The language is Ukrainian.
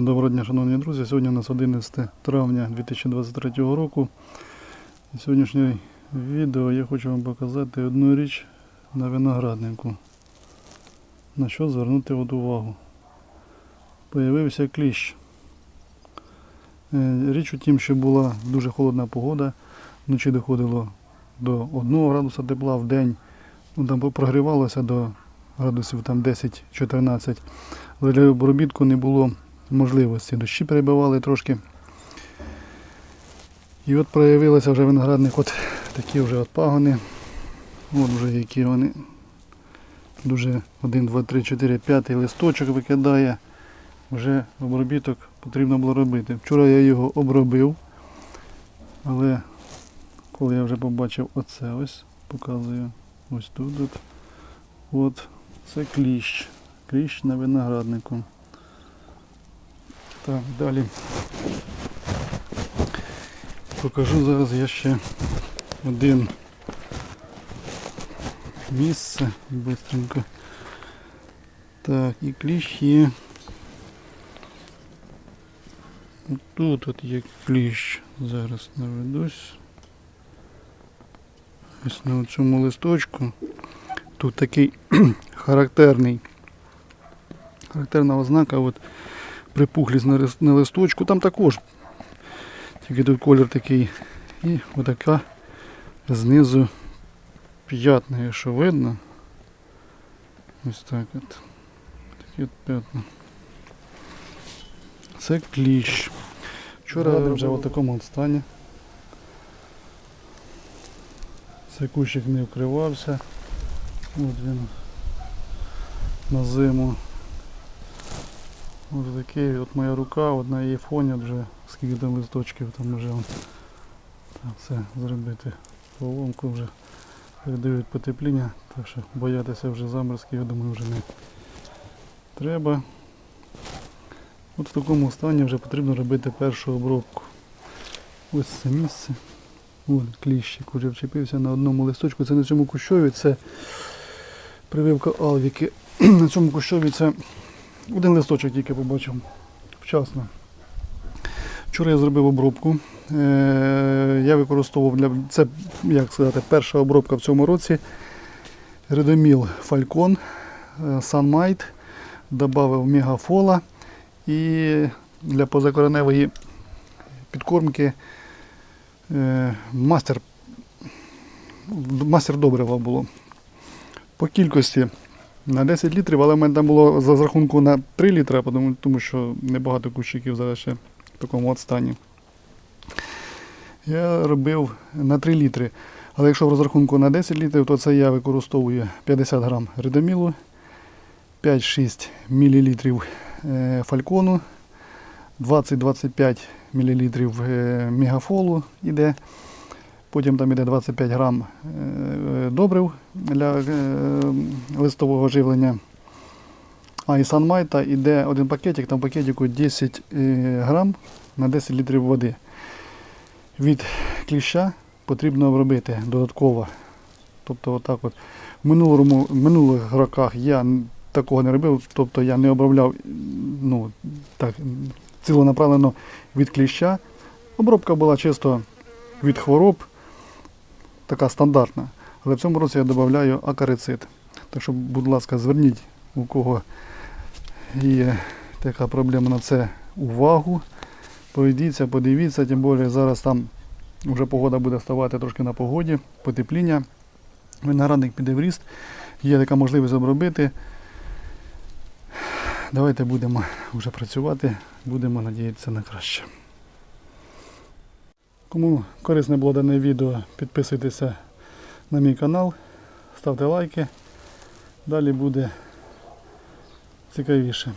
Доброго дня, шановні друзі. Сьогодні у нас 11 травня 2023 року. І сьогоднішнє відео я хочу вам показати одну річ на винограднику. На що звернути от увагу. Появився кліщ. Е, Річ у тім, що була дуже холодна погода. Вночі доходило до 1 градуса тепла в день. Ну, там прогрівалося до градусів там 10-14. Але для обробітку не було можливості. Дощі перебивали трошки. І от проявилися вже виноградник от такі вже от пагони. От вже які вони. Дуже 1, 2, 3, 4, 5 листочок викидає. Вже обробіток потрібно було робити. Вчора я його обробив, але коли я вже побачив оце ось, показую ось тут. От, це кліщ. Кліщ на винограднику. Так, далі. Покажу зараз я ще один місце бистренько. Так, і кліщ є. Тут от є кліщ. Зараз наведусь. Ось на цьому листочку. Тут такий характерний. Характерна ознака, от припухлість на листочку. Там також. Тільки тут колір такий. І отака знизу п'ятна, якщо видно. Ось так от. Такі от п'ятна. Це кліщ. Вчора вже в такому от стані. Цей кущик не вкривався. От він на зиму. Ось такий от моя рука, от на її фоні вже скільки там листочків там вже он. Там все зробити. Поломку вже передають потепління, так що боятися вже заморозків, я думаю, вже не треба. От в такому стані вже потрібно робити першу обробку. Ось це місце. Ось кліщик уже вчепився на одному листочку. Це на цьому кущові, це прививка алвіки. На цьому кущові це один листочок тільки побачив вчасно. Вчора я зробив обробку. Е, Я використовував для це, як сказати, перша обробка в цьому році. Редоміл Фалькон, Санмайт, додав мегафола і для позакореневої підкормки е, мастер, мастер добрива було. По кількості на 10 літрів, але в мене там було за рахунку на 3 літри, тому, що небагато кущиків зараз ще в такому от стані. Я робив на 3 літри. Але якщо в розрахунку на 10 літрів, то це я використовую 50 грам редомілу, 5-6 мл фалькону, 20-25 мл е, мегафолу іде. Потім там іде 25 грам е, добрив для е, листового живлення. А і санмайта йде один пакетик, там пакетику 10 е, грам на 10 літрів води. Від кліща потрібно обробити додатково. Тобто отак от. В минулому, в минулих роках я такого не робив, тобто я не обробляв ну, так, цілонаправлено від кліща. Обробка була чисто від хвороб, така стандартна. Але в цьому році я додаю акарицид. Так що, будь ласка, зверніть у кого є така проблема на це увагу. Пройдіться, подивіться, тим більше зараз там вже погода буде ставати трошки на погоді, потепління. Виноградник піде в ріст, є така можливість обробити. Давайте будемо вже працювати, будемо надіятися на краще. Кому корисне було дане відео, підписуйтеся на мій канал, ставте лайки. Далі буде цікавіше.